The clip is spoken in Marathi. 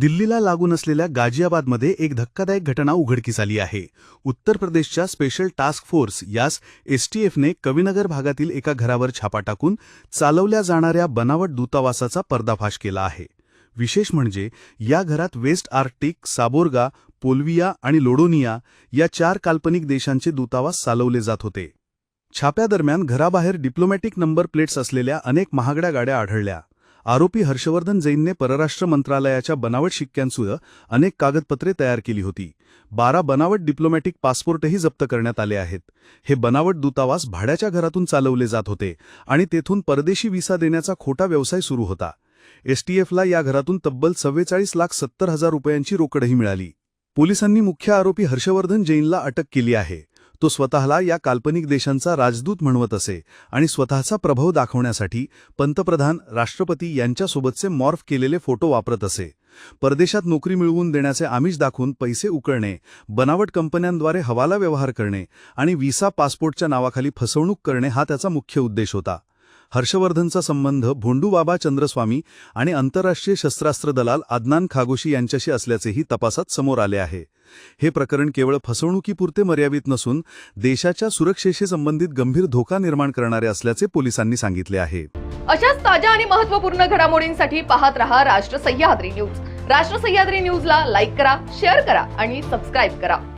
दिल्लीला लागून असलेल्या गाझियाबादमध्ये एक धक्कादायक घटना उघडकीस आली आहे. उत्तर प्रदेशच्या स्पेशल टास्क फोर्स यास एसटीएफने कविनगर भागातील एका घरावर छापा टाकून चालवल्या जाणाऱ्या बनावट दूतावासाचा पर्दाफाश केला आहे. विशेष म्हणजे या घरात वेस्ट आर्क्टिक साबोर्गा पोल्विया आणि लोडोनिया या चार काल्पनिक देशांचे दूतावास चालवले जात होते. छाप्यादरम्यान घराबाहेर डिप्लोमॅटिक नंबर प्लेट्स असलेल्या अनेक महागड्या गाड्या आढळल्या. आरोपी हर्षवर्धन जैनने परराष्ट्र मंत्रालयाच्या बनावट शिक्क्यांसह अनेक कागदपत्रे तयार केली होती. बारा बनावट डिप्लोमॅटिक पासपोर्टही जप्त करण्यात आले आहेत. हे बनावट दूतावास भाड्याच्या घरातून चालवले जात होते आणि तेथून परदेशी व्हिसा देण्याचा खोटा व्यवसाय सुरू होता. एसटीएफला या घरातून तब्बल सव्वेचाळीस लाख सत्तर हजार रुपयांची रोकडही मिळाली. पोलिसांनी मुख्य आरोपी हर्षवर्धन जैनला अटक केली आहे. तो स्वतःला या काल्पनिक देशांचा राजदूत म्हणवत असे आणि स्वतःचा प्रभाव दाखवण्यासाठी पंतप्रधान राष्ट्रपती यांच्यासोबतचे मॉर्फ केलेले फोटो वापरत असे. परदेशात नोकरी मिळवून देण्याचे आमिष दाखवून पैसे उकळणे बनावट कंपन्यांद्वारे हवाला व्यवहार करणे आणि व्हिसा पासपोर्टच्या नावाखाली फसवणूक करणे हा त्याचा मुख्य उद्देश होता. हर्षवर्धनचा संबंध भोंडूबाबा चंद्रस्वामी आणि आंतरराष्ट्रीय शस्त्रास्त्र दलाल आदनान खागोशी यांच्याशी असल्याचेही तपासात समोर आले आहे. हे प्रकरण केवळ फसवणुकीपुरते मर्यादित नसून देशाच्या सुरक्षेशी संबंधित गंभीर धोका निर्माण करणारे असल्याचे पोलिसांनी सांगितले आहे. अशाच ताज्या आणि महत्त्वपूर्ण घडामोडींसाठी पाहत रहा राष्ट्र सह्याद्री न्यूज. राष्ट्र सह्याद्री न्यूजला लाईक करा शेअर करा आणि सबस्क्राईब करा.